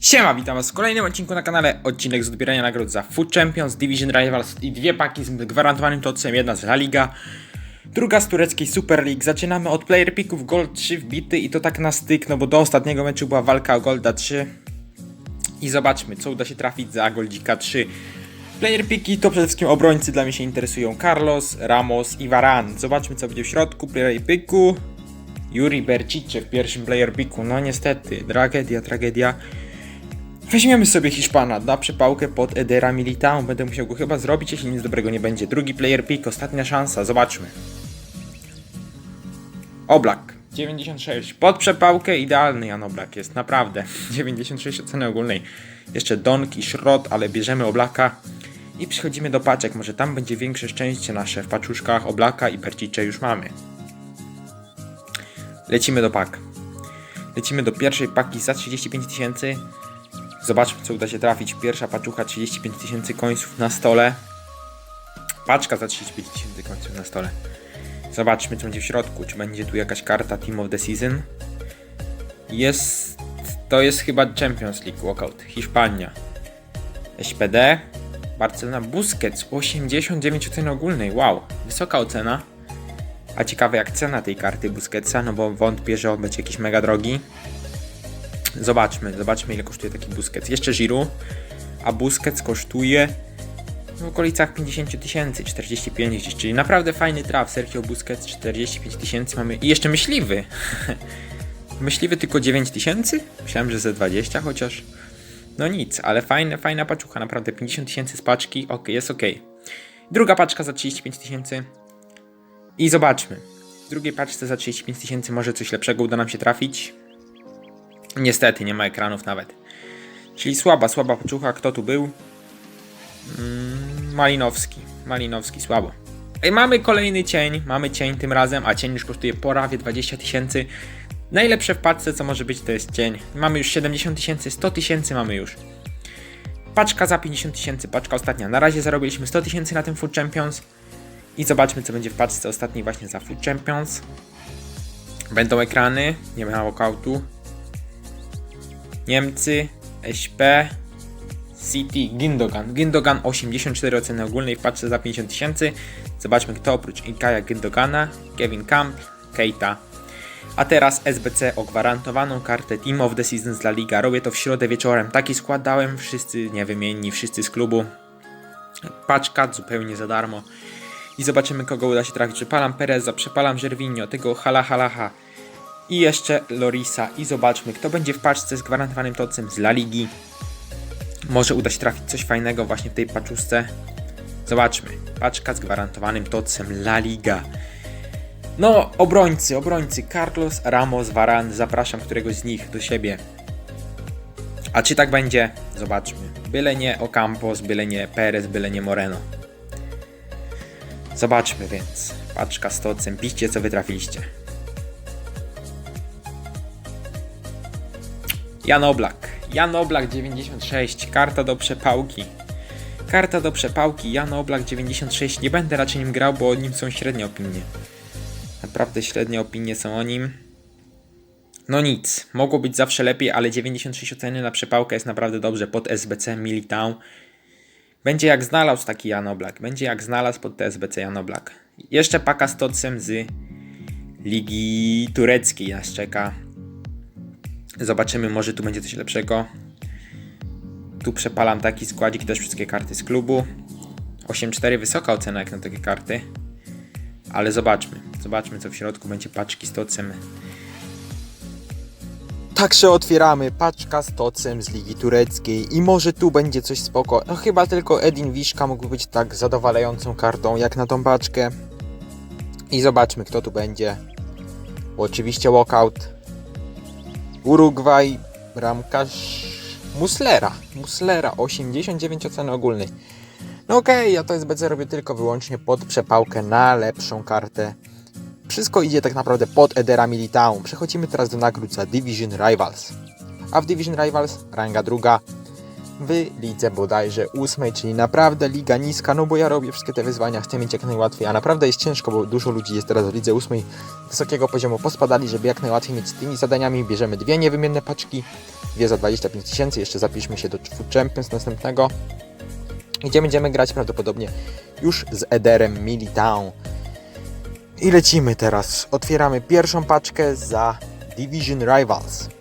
Siema, witam was w kolejnym odcinku na kanale. Odcinek z odbierania nagród za Food Champions, Division Rivals i dwie paki z gwarantowanym tocem. Jedna z La Liga, druga z tureckiej Super League. Zaczynamy od player picków Gold 3 wbity i to tak na styk, no bo do ostatniego meczu była walka o Golda 3. I zobaczmy, co uda się trafić za Goldzika 3. Player piki to przede wszystkim obrońcy, dla mnie się interesują Carlos, Ramos i Varan. Zobaczmy, co będzie w środku player piku. Yuri Bercice w pierwszym player piku. No niestety, tragedia, tragedia. Weźmiemy sobie Hiszpana na przepałkę pod Edera Militao. Będę musiał go chyba zrobić, jeśli nic dobrego nie będzie. Drugi player pick, ostatnia szansa, zobaczmy. Oblak. 96. Pod przepałkę idealny Jan Oblak jest, naprawdę. 96 oceny ogólnej. Jeszcze Donk i Szrot, ale bierzemy Oblaka. I przechodzimy do paczek. Może tam będzie większe szczęście nasze. W paczuszkach Oblaka i Percicze już mamy. Lecimy do pak. Lecimy do pierwszej paki za 35 tysięcy. Zobaczmy, co uda się trafić. Pierwsza paczucha 35 tysięcy końców na stole. Paczka za 35 tysięcy końców na stole. Zobaczmy, co będzie w środku. Czy będzie tu jakaś karta Team of the Season? Jest. To jest chyba Champions League Walkout. Hiszpania. SPD. Barcelona Busquets. 89 oceny ogólnej. Wow, wysoka ocena. A ciekawe jak cena tej karty Busquetsa, no bo wątpię, że on będzie jakiś mega drogi. Zobaczmy, zobaczmy ile kosztuje taki Busquets. Jeszcze Giroud, a Busquets kosztuje w okolicach 50 tysięcy, 45 gdzieś, czyli naprawdę fajny traf. Sergio Busquets 45 tysięcy mamy i jeszcze myśliwy. myśliwy tylko 9 tysięcy? Myślałem, że ze 20 chociaż. No nic, ale fajne, fajna paczucha, naprawdę 50 tysięcy z paczki, ok, jest ok. Druga paczka za 35 tysięcy. I zobaczmy. W drugiej paczce za 35 tysięcy może coś lepszego uda nam się trafić. Niestety, nie ma ekranów nawet. Czyli słaba, słaba poczucha. Kto tu był? Mm, Malinowski. Malinowski, słabo. I mamy kolejny cień. Mamy cień tym razem, a cień już kosztuje prawie 20 tysięcy. Najlepsze w paczce, co może być, to jest cień. Mamy już 70 tysięcy, 100 tysięcy mamy już. Paczka za 50 tysięcy, paczka ostatnia. Na razie zarobiliśmy 100 tysięcy na tym Food Champions. I zobaczmy, co będzie w paczce ostatniej właśnie za Food Champions. Będą ekrany, nie ma walkoutu. Niemcy, SP, City, Gindogan. Gindogan 84 oceny ogólnej w paczce za 50 tysięcy. Zobaczmy kto oprócz Ikaja Gindogana, Kevin Camp, Keita. A teraz SBC o gwarantowaną kartę Team of the Season dla Liga. Robię to w środę wieczorem. Taki skład dałem, wszyscy niewymienni, wszyscy z klubu. Paczka zupełnie za darmo. I zobaczymy kogo uda się trafić. Przepalam Pereza, przepalam Żerwinio, tego hala halaha. I jeszcze Lorisa. I zobaczmy, kto będzie w paczce z gwarantowanym tocem z La Ligi. Może uda się trafić coś fajnego właśnie w tej paczuszce. Zobaczmy. Paczka z gwarantowanym tocem La Liga. No, obrońcy, obrońcy. Carlos, Ramos, Varan. Zapraszam któregoś z nich do siebie. A czy tak będzie? Zobaczmy. Byle nie Ocampos, byle nie Perez, byle nie Moreno. Zobaczmy więc. Paczka z tocem. Piszcie co wytrafiliście. Jan Oblak. Jan Oblak 96. Karta do przepałki. Karta do przepałki. Jan Oblak 96. Nie będę raczej nim grał, bo o nim są średnie opinie. Naprawdę średnie opinie są o nim. No nic. Mogło być zawsze lepiej, ale 96 oceny na przepałkę jest naprawdę dobrze pod SBC Militao. Będzie jak znalazł taki Jan Oblak. Będzie jak znalazł pod TSBC Jan Oblak. Jeszcze paka z Tocem z Ligi Tureckiej nas czeka. Zobaczymy, może tu będzie coś lepszego. Tu przepalam taki składzik, też wszystkie karty z klubu. 8-4 wysoka ocena jak na takie karty. Ale zobaczmy. Zobaczmy co w środku będzie paczki z Tocem. Także otwieramy paczka z Tocem z Ligi Tureckiej i może tu będzie coś spoko. No chyba tylko Edin Wiszka mógł być tak zadowalającą kartą jak na tą paczkę. I zobaczmy kto tu będzie. Oczywiście walkout. Urugwaj, bramkarz Muslera. Muslera, 89 oceny ogólnej. No okej, okay, ja to SBC robię tylko wyłącznie pod przepałkę na lepszą kartę. Wszystko idzie tak naprawdę pod Edera Militao. Przechodzimy teraz do nagród za Division Rivals. A w Division Rivals ranga druga w lidze bodajże ósmej, czyli naprawdę liga niska, no bo ja robię wszystkie te wyzwania, chcę mieć jak najłatwiej, a naprawdę jest ciężko, bo dużo ludzi jest teraz w lidze ósmej wysokiego poziomu pospadali, żeby jak najłatwiej mieć z tymi zadaniami, bierzemy dwie niewymienne paczki, dwie za 25 tysięcy, jeszcze zapiszmy się do Champions następnego, gdzie będziemy grać prawdopodobnie już z Ederem Militown. I lecimy teraz. Otwieramy pierwszą paczkę za Division Rivals.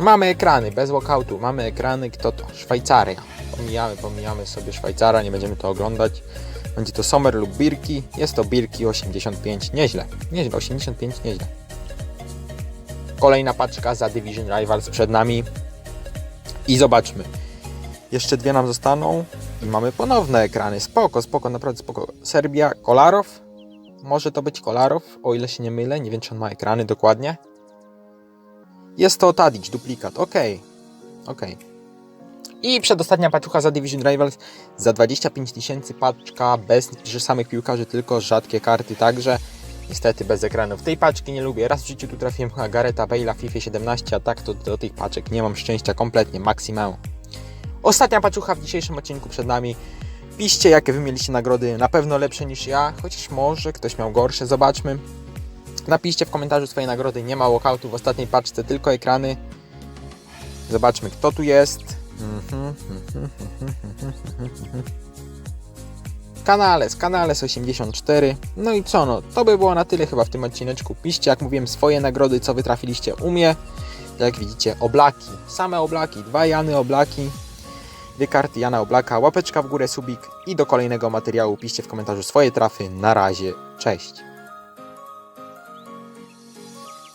Mamy ekrany, bez walkoutu. Mamy ekrany, kto to? Szwajcaria. Pomijamy, pomijamy sobie Szwajcara, nie będziemy to oglądać. Będzie to Sommer lub Birki. Jest to Birki 85, nieźle. Nieźle, 85, nieźle. Kolejna paczka za Division Rivals przed nami. I zobaczmy. Jeszcze dwie nam zostaną i mamy ponowne ekrany. Spoko, spoko, naprawdę spoko. Serbia, Kolarow. Może to być Kolarow, o ile się nie mylę. Nie wiem, czy on ma ekrany dokładnie. Jest to Tadic, duplikat. Okej, okej. I przedostatnia paczucha za Division Rivals za 25 tysięcy paczka bez samych piłkarzy, tylko rzadkie karty także. Niestety bez ekranów. Tej paczki nie lubię. Raz w życiu tu trafiłem chyba Gareta Bale'a w FIFA 17, a tak to do tych paczek nie mam szczęścia kompletnie, maksimum. Ostatnia paczucha w dzisiejszym odcinku przed nami. Piszcie, jakie wy mieliście nagrody, na pewno lepsze niż ja, chociaż może ktoś miał gorsze, zobaczmy. Napiszcie w komentarzu swoje nagrody, nie ma walkoutu w ostatniej paczce, tylko ekrany. Zobaczmy, kto tu jest. Kanales, Kanales 84. No i co, no, to by było na tyle chyba w tym odcineczku. Piszcie, jak mówiłem, swoje nagrody, co wy trafiliście u mnie. Jak widzicie, oblaki, same oblaki, dwa Jany oblaki, dwie karty Jana Oblaka, łapeczka w górę, subik i do kolejnego materiału piszcie w komentarzu swoje trafy. Na razie, cześć.